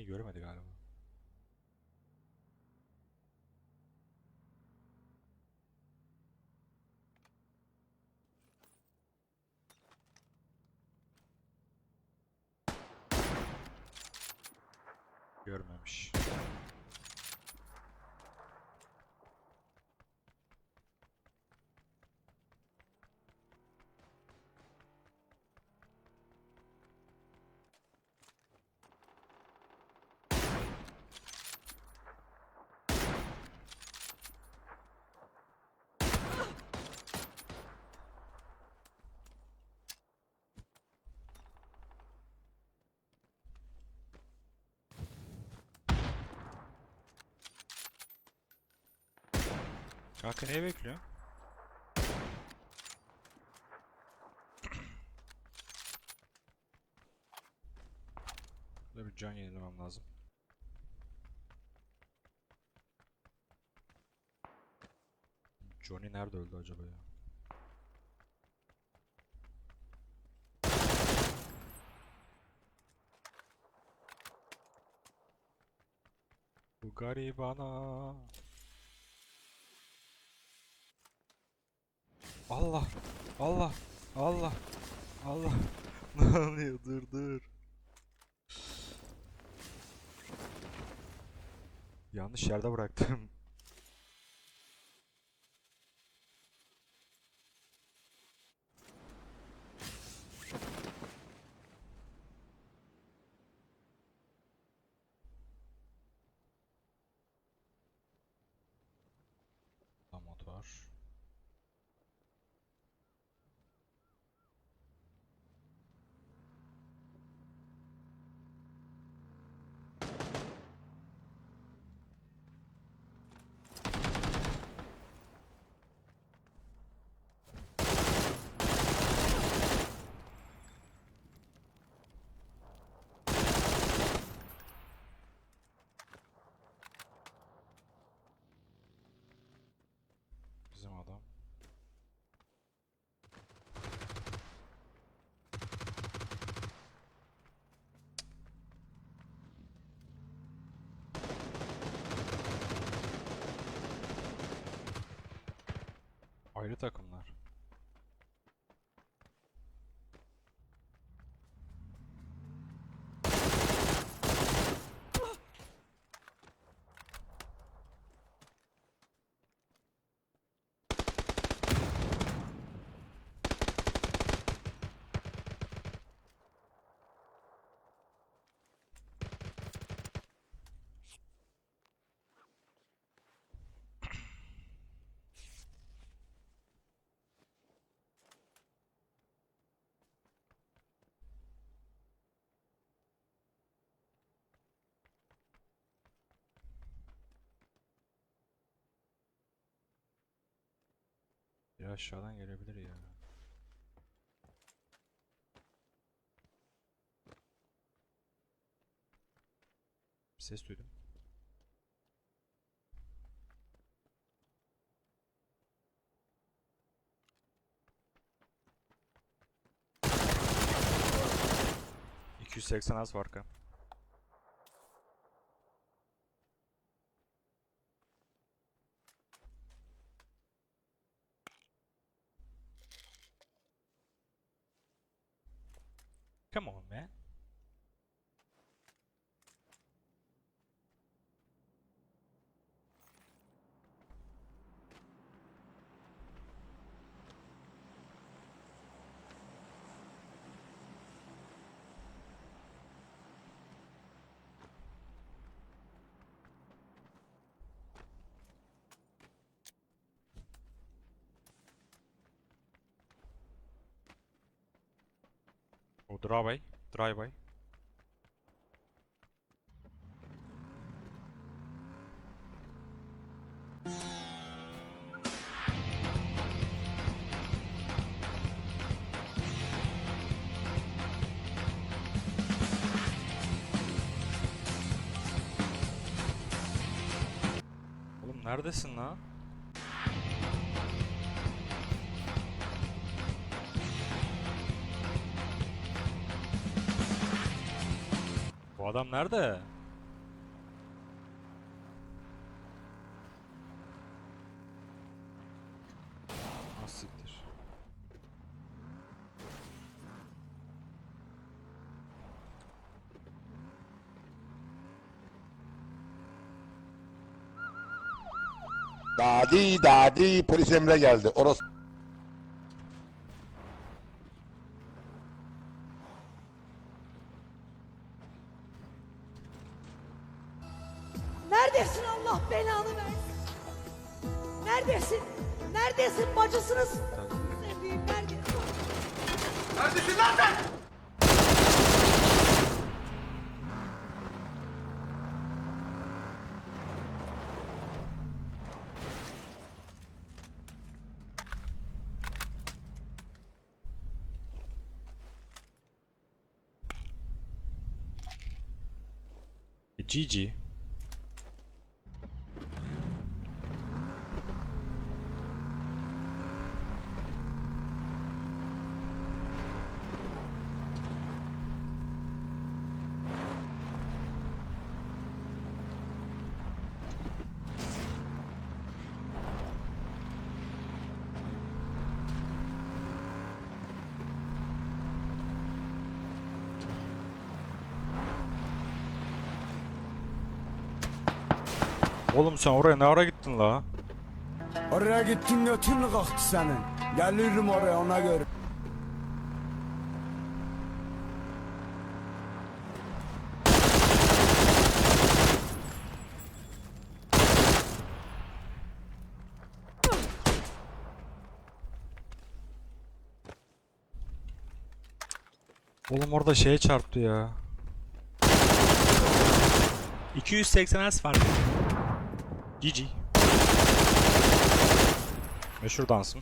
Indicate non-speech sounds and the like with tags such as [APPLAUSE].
Beni görmedi galiba. Kanka neyi bekliyor? Burada bir can yenilemem lazım. Johnny nerede öldü acaba ya? Bu garibana. Allah! Allah! Allah! Allah! [LAUGHS] Ne oluyor? Dur dur. Yanlış yerde bıraktım. [LAUGHS] Motor. А или так он Aşağıdan gelebilir ya. Bir ses duydum. ...280 az farkı. Come on man. Drive drive Oğlum neredesin lan? Bu adam nerede? Ah, Asiktir. Dadi dadi polis emre geldi. Orası Neredesin Allah belanı versin? Neredesin? Neredesin bacısınız? Sevdiğim neredesin? E, GG. Oğlum sen oraya ne ara gittin la? Oraya gittin götün kalktı senin? Gelirim oraya ona göre. Oğlum orada şeye çarptı ya. 280 S var. GG. Meşhur dansım.